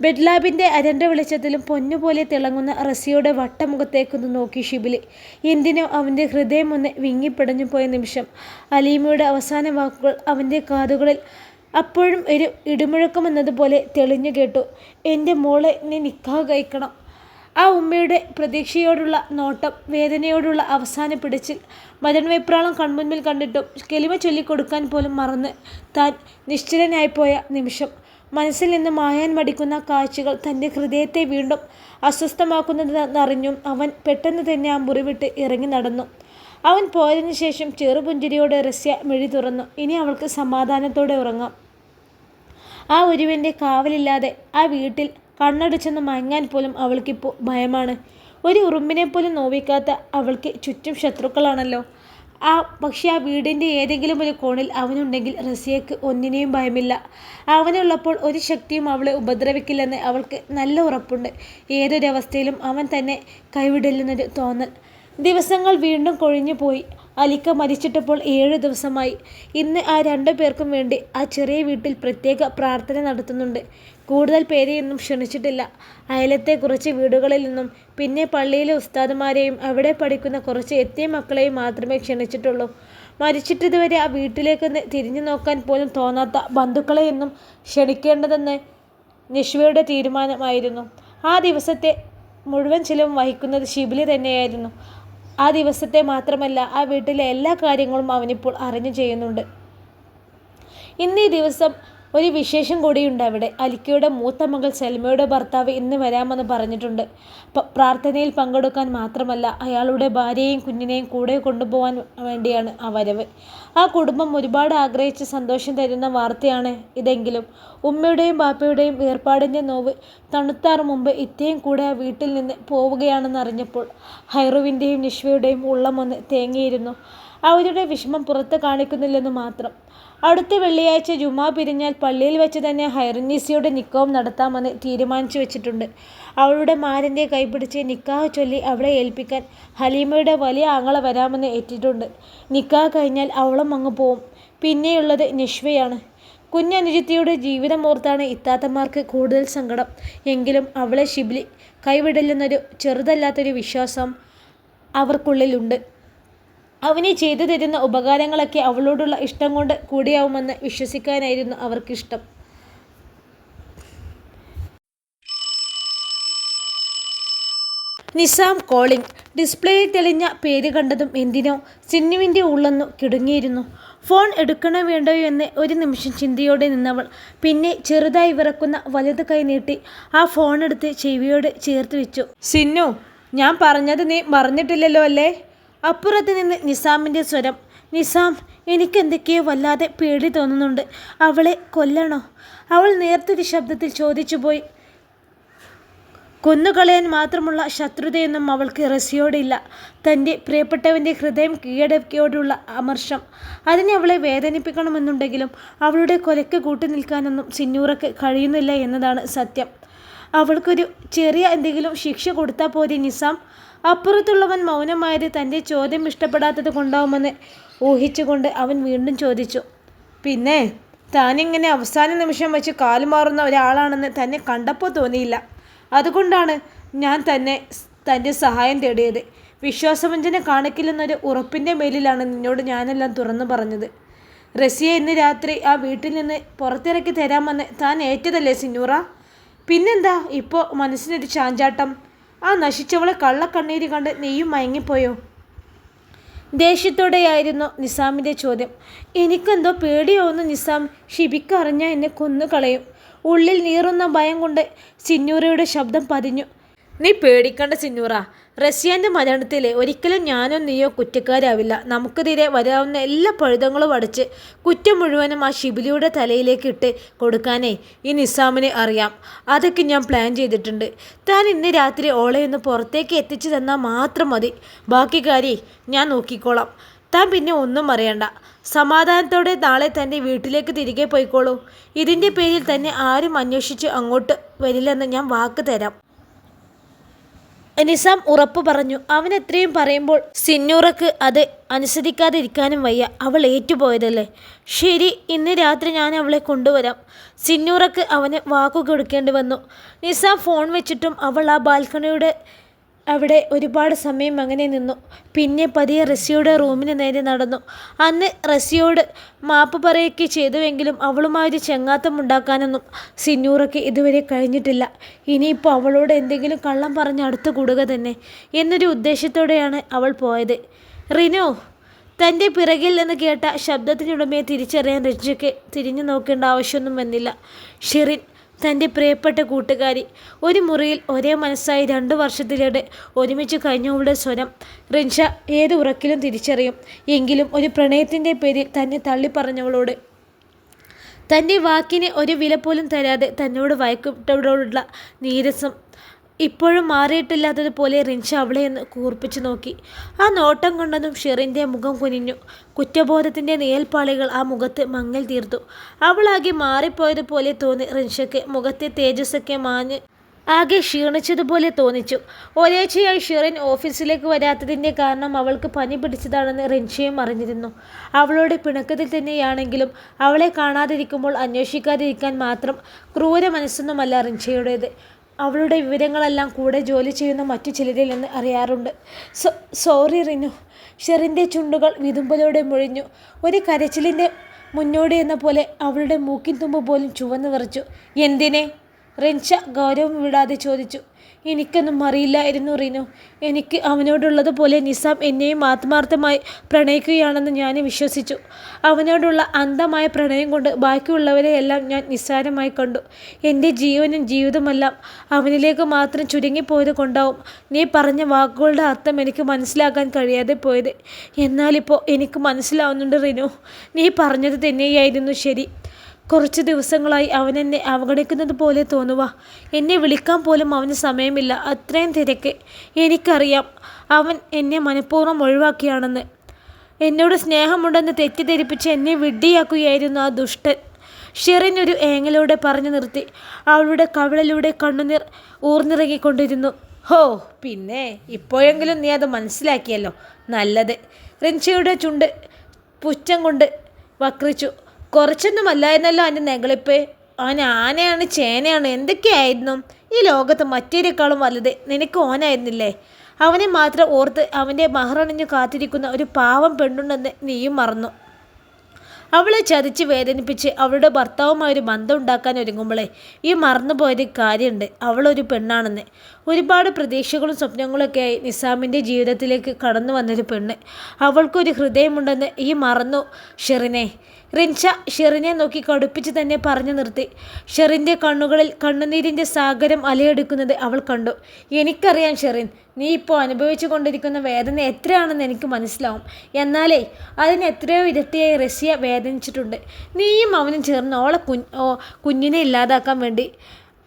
ബെഡ്ലാബിന്റെ അരണ്ട വെളിച്ചത്തിലും പൊന്നുപോലെ തിളങ്ങുന്ന റസിയുടെ വട്ടമുഖത്തേക്കൊന്ന് നോക്കി ഷിബിലി. എന്തിനോ അവന്റെ ഹൃദയം ഒന്ന് വിങ്ങിപ്പിടഞ്ഞു പോയ നിമിഷം. അലീമയുടെ അവസാന വാക്കുകൾ അവന്റെ കാതുകളിൽ അപ്പോഴും ഒരു ഇടിമുഴക്കമെന്നതുപോലെ തെളിഞ്ഞു കേട്ടു. എന്റെ മോളെ നീ നിക്കാഹ് കഴിക്കണം. ആ ഉമ്മയുടെ പ്രതീക്ഷയോടുള്ള നോട്ടം വേദനയോടുള്ള അവസാന പിടിച്ചിൽ മരണവെപ്രാളം കൺമുൻപിൽ കണ്ടിട്ടും കെലിമ ചൊല്ലിക്കൊടുക്കാൻ പോലും മറന്ന് താൻ നിശ്ചലനായിപ്പോയ നിമിഷം. മനസ്സിൽ നിന്ന് മായാൻ മടിക്കുന്ന കാഴ്ചകൾ തന്റെ ഹൃദയത്തെ വീണ്ടും അസ്വസ്ഥമാക്കുന്നതെന്നറിഞ്ഞും അവൻ പെട്ടെന്ന് തന്നെ ആ മുറി വിട്ട് ഇറങ്ങി നടന്നു. അവൻ പോയതിനു ശേഷം ചെറുപുഞ്ചിരിയോടെ റസ്യ മിഴി തുറന്നു. ഇനി അവൾക്ക് സമാധാനത്തോടെ ഉറങ്ങാം. ആ ഒരുവിന്റെ കാവലില്ലാതെ ആ വീട്ടിൽ കണ്ണടച്ചൊന്ന് മയങ്ങാൻ പോലും അവൾക്കിപ്പോൾ ഭയമാണ്. ഒരു ഉറുമ്പിനെ പോലും നോവിക്കാത്ത അവൾക്ക് ചുറ്റും ശത്രുക്കളാണല്ലോ. ആ പക്ഷേ ആ വീടിന്റെ ഏതെങ്കിലും ഒരു കോണിൽ അവനുണ്ടെങ്കിൽ റസിയക്ക് ഒന്നിനെയും ഭയമില്ല. അവനുള്ളപ്പോൾ ഒരു ശക്തിയും അവളെ ഉപദ്രവിക്കില്ലെന്ന് അവൾക്ക് നല്ല ഉറപ്പുണ്ട്. ഏതൊരവസ്ഥയിലും അവൻ തന്നെ കൈവിടില്ലെന്നൊരു തോന്നൽ. ദിവസങ്ങൾ വീണ്ടും കൊഴിഞ്ഞു പോയി അലിക്ക മരിച്ചിട്ടപ്പോൾ ഏഴ് ദിവസമായി. ഇന്ന് ആ രണ്ടു പേർക്കും വേണ്ടി ആ ചെറിയ വീട്ടിൽ പ്രത്യേക പ്രാർത്ഥന നടത്തുന്നുണ്ട്. കൂടുതൽ പേരെയൊന്നും ക്ഷണിച്ചിട്ടില്ല. അയലത്തെ കുറച്ച് വീടുകളിൽ നിന്നും പിന്നെ പള്ളിയിലെ ഉസ്താദുമാരെയും അവിടെ പഠിക്കുന്ന കുറച്ച് എത്തിയ മക്കളെയും മാത്രമേ ക്ഷണിച്ചിട്ടുള്ളൂ. മരിച്ചിട്ടിതുവരെ ആ വീട്ടിലേക്ക് തിരിഞ്ഞു നോക്കാൻ പോലും തോന്നാത്ത ബന്ധുക്കളെയൊന്നും ക്ഷണിക്കേണ്ടതെന്ന് നിഷ്വയുടെ തീരുമാനമായിരുന്നു. ആ ദിവസത്തെ മുഴുവൻ ചിലവും വഹിക്കുന്നത് ഷിബിലി തന്നെയായിരുന്നു. ആ ദിവസത്തെ മാത്രമല്ല ആ വീട്ടിലെ എല്ലാ കാര്യങ്ങളും അവനിപ്പോൾ അറിഞ്ഞു ചെയ്യുന്നുണ്ട്. ഇന്നീ ദിവസം ഒരു വിശേഷം കൂടിയുണ്ട് അവിടെ. അലിക്കയുടെ മൂത്ത മകൾ സെൽമയുടെ ഭർത്താവ് ഇന്ന് വരാമെന്ന് പറഞ്ഞിട്ടുണ്ട്. പ്രാർത്ഥനയിൽ പങ്കെടുക്കാൻ മാത്രമല്ല അയാളുടെ ഭാര്യയെയും കുഞ്ഞിനെയും കൂടെ കൊണ്ടുപോകാൻ വേണ്ടിയാണ് ആ വരവ്. ആ കുടുംബം ഒരുപാട് ആഗ്രഹിച്ച് സന്തോഷം തരുന്ന വാർത്തയാണ് ഇതെങ്കിലും. ഉമ്മയുടെയും ബാപ്പയുടെയും ഏർപ്പാടിന്റെ നോവ് തണുത്താറ് മുമ്പ് ഇത്തയും കൂടെ ആ വീട്ടിൽ നിന്ന് പോവുകയാണെന്ന് അറിഞ്ഞപ്പോൾ ഹൈറുവിന്റെയും നിഷ്വയുടെയും ഉള്ളമൊന്ന് തേങ്ങിയിരുന്നു. അവരുടെ വിഷമം പുറത്ത് കാണിക്കുന്നില്ലെന്ന് മാത്രം. അടുത്ത വെള്ളിയാഴ്ച ജുമാ പിരിഞ്ഞാൽ പള്ളിയിൽ വെച്ച് തന്നെ ഹൈറനീസിയുടെ നിക്കവും നടത്താമെന്ന് തീരുമാനിച്ചു വെച്ചിട്ടുണ്ട്. അവളുടെ മാരന്റെ കൈപിടിച്ച് നിക്കാഹ് ചൊല്ലി അവളെ ഏൽപ്പിക്കാൻ ഹലീമയുടെ വലിയ ആങ്ങള വരാമെന്ന് ഏറ്റിട്ടുണ്ട്. നിക്കാഹ് കഴിഞ്ഞാൽ അവളും അങ്ങ് പോവും. പിന്നെയുള്ളത് നിഷ്വയാണ്. കുഞ്ഞനുജത്തിയുടെ ജീവിതമോർത്താണ് ഇത്താത്തമാർക്ക് കൂടുതൽ സങ്കടം. എങ്കിലും അവളെ ഷിബ്ലി കൈവിടില്ലെന്നൊരു ചെറുതല്ലാത്തൊരു വിശ്വാസം അവർക്കുള്ളിലുണ്ട്. അവന് ചെയ്തു തരുന്ന ഉപകാരങ്ങളൊക്കെ അവളോടുള്ള ഇഷ്ടം കൊണ്ട് കൂടിയാവുമെന്ന് വിശ്വസിക്കാനായിരുന്നു അവർക്കിഷ്ടം. നിസാം കോളിംഗ്. ഡിസ്പ്ലേയിൽ തെളിഞ്ഞ പേര് കണ്ടതും എന്തിനോ സിന്നുവിന്റെ ഉള്ളെന്നു കിടുങ്ങിയിരുന്നു. ഫോൺ എടുക്കണോ വേണ്ടോ എന്ന് ഒരു നിമിഷം ചിന്തയോടെ നിന്നവൾ പിന്നെ ചെറുതായി വിറക്കുന്ന വലത് കൈ നീട്ടി ആ ഫോൺ എടുത്ത് ചെവിയോട് ചേർത്ത് വെച്ചു. സിന്നു ഞാൻ പറഞ്ഞത് നീ മറന്നിട്ടില്ലല്ലോ അല്ലേ? അപ്പുറത്ത് നിന്ന് നിസാമിന്റെ സ്വരം നിസാം എനിക്കെന്തൊക്കെയോ വല്ലാതെ പേടി തോന്നുന്നുണ്ട്. അവളെ കൊല്ലണോ? അവൾ നേർത്തൊരു ശബ്ദത്തിൽ ചോദിച്ചു പോയി കൊന്നുകളയാൻ മാത്രമുള്ള ശത്രുതയൊന്നും അവൾക്ക് റസിയോടില്ല തന്റെ പ്രിയപ്പെട്ടവന്റെ ഹൃദയം കീഴടക്കിയോടുള്ള അമർഷം. അതിനെ അവളെ വേദനിപ്പിക്കണമെന്നുണ്ടെങ്കിലും അവളുടെ കൊലക്ക് കൂട്ടി നിൽക്കാനൊന്നും സിന്നൂറയ്ക്ക് കഴിയുന്നില്ല എന്നതാണ് സത്യം. അവൾക്കൊരു ചെറിയ എന്തെങ്കിലും ശിക്ഷ കൊടുത്താൽ പോരെ നിസാം. അപ്പുറത്തുള്ളവൻ മൗനമായത് തന്റെ ചോദ്യം ഇഷ്ടപ്പെടാത്തത് കൊണ്ടാവുമെന്ന് ഊഹിച്ചുകൊണ്ട് അവൻ വീണ്ടും ചോദിച്ചു പിന്നെ താനിങ്ങനെ അവസാന നിമിഷം വെച്ച് കാലുമാറുന്ന ഒരാളാണെന്ന് തന്നെ കണ്ടപ്പോൾ തോന്നിയില്ല. അതുകൊണ്ടാണ് ഞാൻ തന്നെ തന്റെ സഹായം തേടിയത്. വിശ്വാസവഞ്ചന കാണിക്കില്ലെന്നൊരു ഉറപ്പിന്റെ മേലിലാണ് നിന്നോട് ഞാനെല്ലാം തുറന്നു പറഞ്ഞത്. റസിയെ ഇന്ന് രാത്രി ആ വീട്ടിൽ നിന്ന് പുറത്തിറക്കി തരാമെന്ന് താൻ ഏറ്റതല്ലേ സിന്നൂറ? പിന്നെന്താ? ഇപ്പോൾ മനസ്സിനൊരു ചാഞ്ചാട്ടം. ആ നശിച്ചവളെ കള്ളക്കണ്ണീര് കണ്ട് നീയും മയങ്ങിപ്പോയോ? ദേഷ്യത്തോടെയായിരുന്നു നിസാമിന്റെ ചോദ്യം. എനിക്കെന്തോ പേടിയാവുന്നു നിസാം. ഷിബിക്ക് എന്നെ കൊന്നു കളയും ഉള്ളിൽ നീറുന്ന ഭയം കൊണ്ട് സിന്നൂരയുടെ ശബ്ദം പതിഞ്ഞു. നീ പേടിക്കണ്ട സിന്നൂറ റഷ്യന്റെ മരണത്തിൽ ഒരിക്കലും ഞാനോ നീയോ കുറ്റക്കാരാവില്ല. നമുക്കെതിരെ വരാവുന്ന എല്ലാ പഴുതങ്ങളും അടച്ച് കുറ്റം മുഴുവനും ആ ഷിബിലിയുടെ തലയിലേക്ക് ഇട്ട് കൊടുക്കാനേ ഈ നിസാമിനെ അറിയാം. അതൊക്കെ ഞാൻ പ്ലാൻ ചെയ്തിട്ടുണ്ട്. താൻ ഇന്ന് രാത്രി ഓളെ ഒന്ന് പുറത്തേക്ക് എത്തിച്ചു തന്നാൽ മാത്രം മതി. ബാക്കി കാര്യം ഞാൻ നോക്കിക്കോളാം. താൻ പിന്നെ ഒന്നും അറിയണ്ട. സമാധാനത്തോടെ നാളെ തന്റെ വീട്ടിലേക്ക് തിരികെ പോയിക്കോളൂ. ഇതിന്റെ പേരിൽ തന്നെ ആരും അന്വേഷിച്ച് അങ്ങോട്ട് വരില്ലെന്ന് ഞാൻ വാക്ക് തരാം. നിസാം ഉറപ്പു പറഞ്ഞു. അവൻ എത്രയും പറയുമ്പോൾ സിന്നൂറക്ക് അത് അനുസരിക്കാതിരിക്കാനും വയ്യ. അവൾ ഏറ്റുപോയതല്ലേ? ശരി ഇന്ന് രാത്രി ഞാൻ അവളെ കൊണ്ടുവരാം. സിന്നൂറക്ക് അവന് വാക്കു കൊടുക്കേണ്ടി വന്നു. നിസാം ഫോൺ വെച്ചിട്ടും അവൾ ആ ബാൽക്കണിയുടെ അവിടെ ഒരുപാട് സമയം അങ്ങനെ നിന്നു. പിന്നെ പതിയെ റസിയുടെ റൂമിന് നേരെ നടന്നു. അന്ന് റസിയോട് മാപ്പ് പറയുകയൊക്കെ ചെയ്തുവെങ്കിലും അവളുമായൊരു ചെങ്ങാത്തം ഉണ്ടാക്കാനൊന്നും സിന്നൂറയ്ക്ക് ഇതുവരെ കഴിഞ്ഞിട്ടില്ല. ഇനിയിപ്പോൾ അവളോട് എന്തെങ്കിലും കള്ളം പറഞ്ഞ് അടുത്ത് കൂടുക തന്നെ എന്നൊരു ഉദ്ദേശത്തോടെയാണ് അവൾ പോയത്. റിനു തന്റെ പിറകിൽ നിന്ന് കേട്ട ശബ്ദത്തിനുടമയെ തിരിച്ചറിയാൻ രഞ്ജയ്ക്ക് തിരിഞ്ഞു നോക്കേണ്ട ആവശ്യമൊന്നും വന്നില്ല. ഷിറിൻ തന്റെ പ്രിയപ്പെട്ട കൂട്ടുകാരി. ഒരു മുറിയിൽ ഒരേ മനസ്സായി രണ്ടു വർഷത്തിലേടെ ഒരുമിച്ച് കഴിഞ്ഞവളുടെ സ്വരം റിൻഷ ഏത് ഉറക്കിലും തിരിച്ചറിയും. എങ്കിലും ഒരു പ്രണയത്തിന്റെ പേരിൽ തന്നെ തള്ളിപ്പറഞ്ഞവളോട് തന്റെ വാക്കിനെ ഒരു വില പോലും തരാതെ തന്നോട് വയക്കിട്ടവളോടുള്ള നീരസം ഇപ്പോഴും മാറിയിട്ടില്ലാത്തതുപോലെ റിൻഷ അവളെ ഒന്ന് കൂർപ്പിച്ചു നോക്കി. ആ നോട്ടം കൊണ്ടതും ഷെറിന്റെ മുഖം കുനിഞ്ഞു. കുറ്റബോധത്തിന്റെ നിയൽപ്പാളികൾ ആ മുഖത്ത് മങ്ങൽ തീർത്തു. അവളാകെ മാറിപ്പോയതുപോലെ തോന്നി റിൻഷയ്ക്ക്. മുഖത്തെ തേജസ്സൊക്കെ മാഞ്ഞ് ആകെ ക്ഷീണിച്ചതുപോലെ തോന്നിച്ചു. ഒരാഴ്ചയായി ഷിറിൻ ഓഫീസിലേക്ക് വരാത്തതിന്റെ കാരണം അവൾക്ക് പനി പിടിച്ചതാണെന്ന് റിൻഷയും അറിഞ്ഞിരുന്നു. അവളുടെ പിണക്കത്തിൽ തന്നെയാണെങ്കിലും അവളെ കാണാതിരിക്കുമ്പോൾ അന്വേഷിക്കാതിരിക്കാൻ മാത്രം ക്രൂര മനസ്സൊന്നുമല്ല റിൻഷയുടേത്. അവളുടെ വിവരങ്ങളെല്ലാം കൂടെ ജോലി ചെയ്യുന്ന മറ്റു ചിലരിൽ നിന്ന് അറിയാറുണ്ട്. സോറി റിനു. ഷെറിന്റെ ചുണ്ടുകൾ വിതുമ്പലോടെ മുഴിഞ്ഞു. ഒരു കരച്ചിലിന്റെ മുന്നോടി എന്ന പോലെ അവളുടെ മൂക്കിൻ തുമ്പ് പോലും ചുവന്നു വിറച്ചു. എന്തിനെ? റിൻഷ ഗൗരവം വിടാതെ ചോദിച്ചു. എനിക്കൊന്നും അറിയില്ലായിരുന്നു റിനു. എനിക്ക് അവനോടുള്ളതുപോലെ നിസാം എന്നെയും ആത്മാർത്ഥമായി പ്രണയിക്കുകയാണെന്ന് ഞാൻ വിശ്വസിച്ചു. അവനോടുള്ള അന്ധമായ പ്രണയം കൊണ്ട് ബാക്കിയുള്ളവരെയെല്ലാം ഞാൻ നിസ്സാരമായി കണ്ടു. എന്റെ ജീവനും ജീവിതമെല്ലാം അവനിലേക്ക് മാത്രം ചുരുങ്ങിപ്പോയത് കൊണ്ടാവും നീ പറഞ്ഞ വാക്കുകളുടെ അർത്ഥം എനിക്ക് മനസ്സിലാക്കാൻ കഴിയാതെ പോയത്. എന്നാലിപ്പോൾ എനിക്ക് മനസ്സിലാവുന്നുണ്ട് റിനു. നീ പറഞ്ഞത് തന്നെയായിരുന്നു ശരി. കുറച്ച് ദിവസങ്ങളായി അവൻ എന്നെ അവഗണിക്കുന്നത് പോലെ തോന്നുക എന്നെ വിളിക്കാൻ പോലും അവന് സമയമില്ല. അത്രയും തിരക്ക്. എനിക്കറിയാം അവൻ എന്നെ മനഃപൂർവം ഒഴിവാക്കിയാണെന്ന്. എന്നോട് സ്നേഹമുണ്ടെന്ന് തെറ്റിദ്ധരിപ്പിച്ച് എന്നെ വിഡ്ഢിയാക്കുകയായിരുന്നു ആ ദുഷ്ടൻ. ഷെറിൻ ഒരു ഏങ്ങലോടെ പറഞ്ഞു നിർത്തി. അവളുടെ കവിളിലൂടെ കണ്ണുനീർ ഊർന്നിറങ്ങിക്കൊണ്ടിരുന്നു. ഹോ പിന്നെ ഇപ്പോഴെങ്കിലും നീ അത് മനസ്സിലാക്കിയല്ലോ. നല്ലത്. റിൻഷയുടെ ചുണ്ട് പുച്ഛം കൊണ്ട് വക്രിച്ചു. കുറച്ചൊന്നും അല്ലായിരുന്നല്ലോ അവന്റെ നെകളിപ്പ്. അവൻ ആനയാണ് ചേനയാണ് എന്തൊക്കെയായിരുന്നു? ഈ ലോകത്ത് മറ്റേരെക്കാളും വലുത് നിനക്ക് ഓനായിരുന്നില്ലേ? അവനെ മാത്രം ഓർത്ത് അവന്റെ മഹറണിഞ്ഞു കാത്തിരിക്കുന്ന ഒരു പാവം പെണ്ണുണ്ടെന്ന് നീയും മറന്നു. അവളെ ചതിച്ച് വേദനിപ്പിച്ച് അവളുടെ ഭർത്താവുമായി ഒരു ബന്ധം ഉണ്ടാക്കാൻ ഒരുങ്ങുമ്പോഴേ ഈ മറന്നുപോയൊരു കാര്യമുണ്ട്. അവളൊരു പെണ്ണാണെന്ന്. ഒരുപാട് പ്രതീക്ഷകളും സ്വപ്നങ്ങളൊക്കെയായി നിസാമിന്റെ ജീവിതത്തിലേക്ക് കടന്നു വന്നൊരു പെണ്ണ്. അവൾക്കൊരു ഹൃദയമുണ്ടെന്ന് ഈ മറന്നു ഷെറിനെ. റിൻഷ ഷെറിനെ നോക്കി കടുപ്പിച്ച് തന്നെ പറഞ്ഞു നിർത്തി. ഷെറിന്റെ കണ്ണുകളിൽ കണ്ണുനീരിന്റെ സാഗരം അലയെടുക്കുന്നത് അവൾ കണ്ടു. എനിക്കറിയാം ഷെറിൻ നീ ഇപ്പോൾ അനുഭവിച്ചു കൊണ്ടിരിക്കുന്ന വേദന എത്രയാണെന്ന് എനിക്ക് മനസ്സിലാവും. എന്നാലേ അതിന് എത്രയോ ഇരട്ടിയായി റഷ്യ വേദനിച്ചിട്ടുണ്ട്. നീയും അവനും ചേർന്ന് ഓളെ കുഞ്ഞ് കുഞ്ഞിനെ ഇല്ലാതാക്കാൻ വേണ്ടി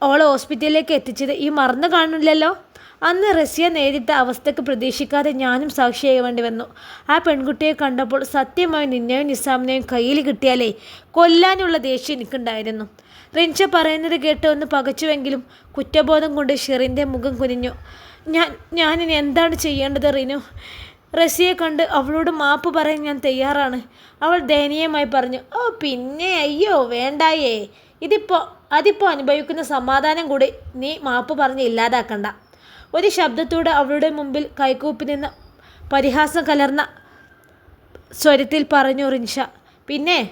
ഓളെ ഹോസ്പിറ്റലിലേക്ക് എത്തിച്ചത് ഈ മറന്നു കാണില്ലല്ലോ അന്ന് റഷ്യ നേരിട്ട അവസ്ഥയ്ക്ക് പ്രതീക്ഷിക്കാതെ ഞാനും സാക്ഷിയാവേണ്ടി വന്നു. ആ പെൺകുട്ടിയെ കണ്ടപ്പോൾ സത്യമായി നിന്നെയും നിസാമിനെയും കയ്യിൽ കിട്ടിയാലേ കൊല്ലാനുള്ള ദേഷ്യം എനിക്കുണ്ടായിരുന്നു. റിൻഷ പറയുന്നത് കേട്ട് ഒന്ന് പകച്ചുവെങ്കിലും കുറ്റബോധം കൊണ്ട് ഷെറിന്റെ മുഖം കുനിഞ്ഞു. ഞാൻ ഞാനിനി എന്താണ് ചെയ്യേണ്ടത് റിനു? റസിയെ കണ്ട് അവളോട് മാപ്പ് പറയാൻ ഞാൻ തയ്യാറാണ്. അവൾ ദയനീയമായി പറഞ്ഞു ഓ പിന്നെ അയ്യോ വേണ്ടായേ. ഇതിപ്പോൾ അതിപ്പോൾ അനുഭവിക്കുന്ന സമാധാനം കൂടി നീ മാപ്പ് പറഞ്ഞ് ഇല്ലാതാക്കണ്ട. ഒരു ശബ്ദത്തോടെ അവളുടെ മുമ്പിൽ കൈകൂപ്പി നിന്ന് പരിഹാസം കലർന്ന സ്വരത്തിൽ പറഞ്ഞു റിൻഷ പിന്നെ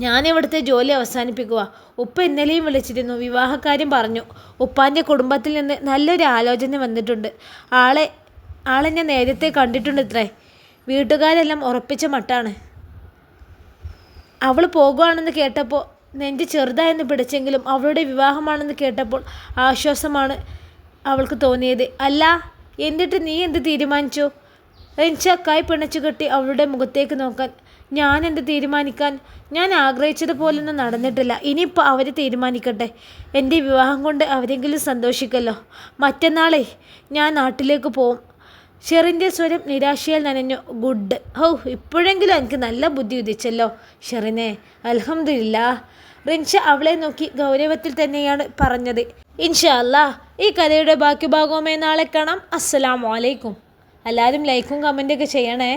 ഞാനിവിടുത്തെ ജോലി അവസാനിപ്പിക്കുക. ഉപ്പ ഇന്നലെയും വിളിച്ചിരുന്നു. വിവാഹക്കാര്യം പറഞ്ഞു. ഉപ്പാന്റെ കുടുംബത്തിൽ നിന്ന് നല്ലൊരു ആലോചന വന്നിട്ടുണ്ട്. ആളെ ആളെ ഞാൻ നേരത്തെ കണ്ടിട്ടുണ്ട് ഇത്രേ വീട്ടുകാരെല്ലാം ഉറപ്പിച്ച മട്ടാണ്. അവൾ പോകുകയാണെന്ന് കേട്ടപ്പോൾ നെഞ്ച് ചെറുതായെന്ന് പിടിച്ചെങ്കിലും അവളുടെ വിവാഹമാണെന്ന് കേട്ടപ്പോൾ ആശ്വാസമാണ് അവൾക്ക് തോന്നിയത്. അല്ല എന്നിട്ട് നീ എന്ത് തീരുമാനിച്ചു? റിൻഷ കൈ പിണച്ചു കെട്ടി അവളുടെ മുഖത്തേക്ക് നോക്കാൻ. ഞാൻ എന്ത് തീരുമാനിക്കാൻ? ഞാൻ ആഗ്രഹിച്ചതുപോലൊന്നും നടന്നിട്ടില്ല. ഇനിയിപ്പോൾ അവർ തീരുമാനിക്കട്ടെ. എന്റെ വിവാഹം കൊണ്ട് അവരെങ്കിലും സന്തോഷിക്കല്ലോ. മറ്റന്നാളേ ഞാൻ നാട്ടിലേക്ക് പോവും. ഷെറിന്റെ സ്വരം നിരാശയാൽ നനഞ്ഞു. ഗുഡ്. ഹൗ ഇപ്പോഴെങ്കിലും എനിക്ക് നല്ല ബുദ്ധി ഉദിച്ചല്ലോ ഷെറിനെ. അലഹമില്ല റിൻഷ അവളെ നോക്കി ഗൗരവത്തിൽ തന്നെയാണ് പറഞ്ഞത്. ഇൻഷാ അല്ലാ ഈ കഥയുടെ ബാക്കി ഭാഗവുമായി നാളെ കാണാം. അസ്സലാമു അലൈക്കും. എല്ലാവരും ലൈക്കും കമന്റൊക്കെ ചെയ്യണേ.